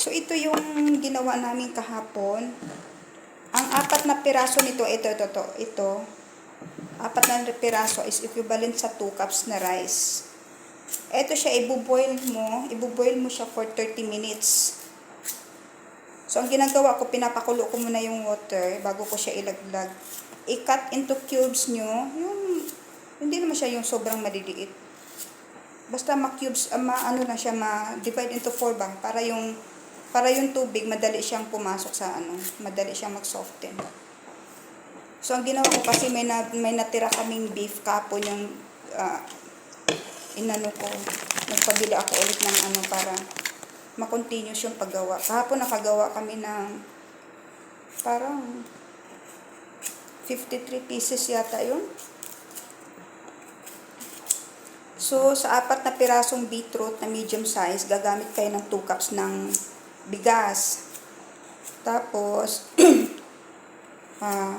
So, ito yung ginawa namin kahapon. Ang apat na piraso nito, ito, ito, ito, ito. Apat na piraso is equivalent sa 2 cups na rice. Ito siya, ibuboil mo. Ibuboil mo siya for 30 minutes. So, ang ginagawa ko, pinapakulo ko muna yung water bago ko siya ilaglag. I-cut into cubes nyo. Yung, hindi naman siya yung sobrang maliliit. Basta ma-cubes, uh, ma, ano na siya, ma-divide into 4 ba? Para yung, para yung tubig, madali siyang pumasok sa ano, madali siyang mag-soften. So, ang ginawa ko kasi may, na, may natira kaming beef kapon yung ah, inano ko. Nagpabili ako ulit ng ano para ma-continuous yung paggawa. Kahapon nakagawa kami ng parang 53 pieces yata yun. So, sa apat na pirasong beetroot na medium size, gagamit kayo ng 2 cups ng bigas. Tapos, ah,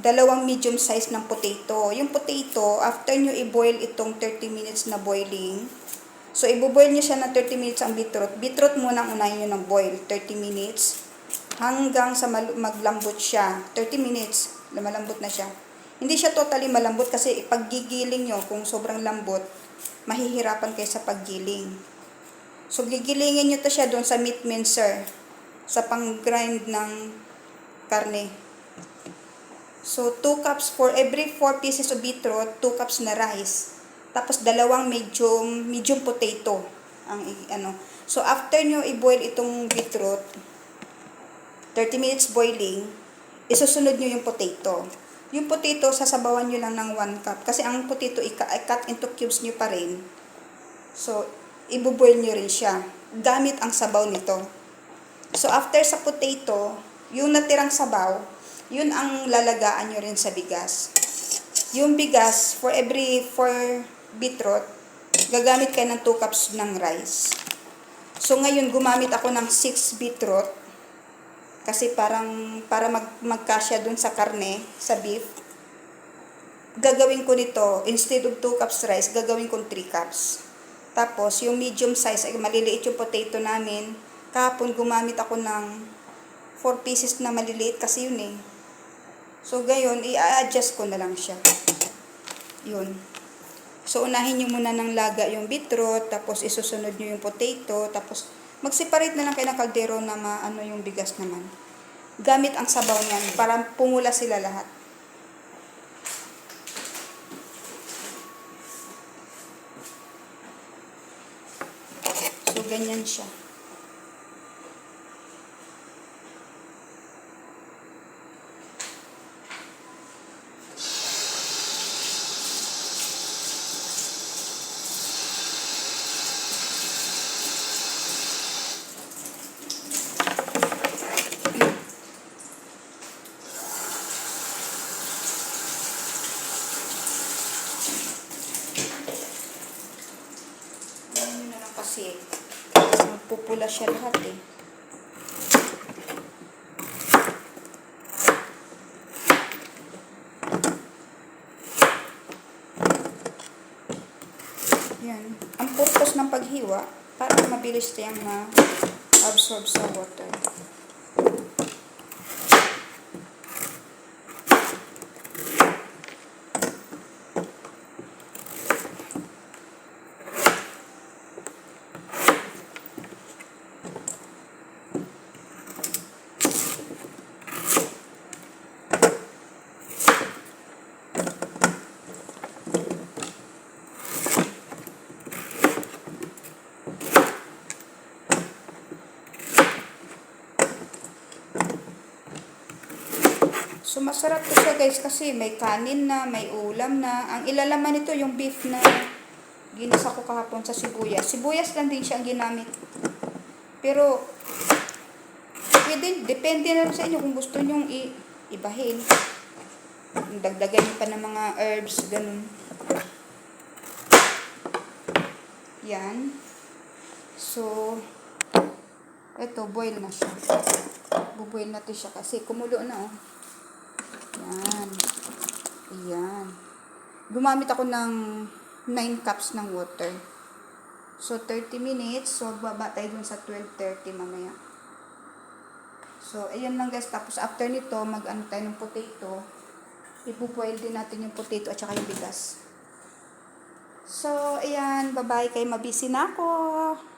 dalawang medium size ng potato. Yung potato, after nyo i-boil itong 30 minutes na boiling, so i-boil nyo siya ng 30 minutes ang beetroot. Beetroot muna unahin nyo ng boil, 30 minutes, hanggang sa maglambot siya. 30 minutes, malambot na siya. Hindi siya totally malambot kasi pag gigiling nyo, kung sobrang lambot, mahihirapan kayo sa paggiling. So, gigilingin nyo to siya doon sa meat mincer, sa pang-grind ng karne. So, 2 cups for every 4 pieces of beetroot, 2 cups na rice. Tapos, dalawang medium, medium potato. Ang, ano. So, after nyo i-boil itong beetroot, 30 minutes boiling, isusunod nyo yung potato. Yung potato, sasabawan nyo lang ng 1 cup. Kasi ang potato, i-cut into cubes nyo pa rin. So, ibuboil nyo rin siya. Gamit ang sabaw nito. So, after sa potato, yung natirang sabaw, yun ang lalagaan nyo rin sa bigas. Yung bigas, for every 4 beetroot, gagamit kayo ng 2 cups ng rice. So, ngayon, gumamit ako ng 6 beetroot kasi parang para mag magkasya dun sa karne, sa beef. Gagawin ko nito, instead of 2 cups rice, gagawin ko 3 cups. Tapos, yung medium size, ay maliliit yung potato namin. Kahapon, gumamit ako ng 4 pieces na maliliit kasi yun eh. So, gayon, i-adjust ko na lang siya. Yun. So, unahin nyo muna ng laga yung beetroot, tapos isusunod nyo yung potato, tapos mag-separate na lang kayo ng kaldero na maano yung bigas naman. Gamit ang sabaw niyan para pumula sila lahat. Ganyan siya. Ganyan na lang kasi magpupula siya lahat eh. Yan. Ang purpose ng paghiwa, para mabilis siyang na-absorb sa water. So, masarap to siya guys kasi may kanin na, may ulam na. Ang ilalaman nito yung beef na ginisa ko kahapon sa sibuyas. Sibuyas lang din siya ang ginamit. Pero, pwede, depende na sa inyo kung gusto nyong i ibahin. Dagdagan nyo pa ng mga herbs, ganun. Yan. So, eto, boil na siya. Buboil natin siya kasi kumulo na oh. Yan. Ayan. Gumamit ako ng 9 cups ng water. So, 30 minutes. So, baba tayo dun sa 12.30 mamaya. So, ayan lang guys. Tapos, after nito, mag-ano tayo ng potato. Ipupoil din natin yung potato at saka yung bigas. So, ayan. Bye-bye kay Mabisi na ako.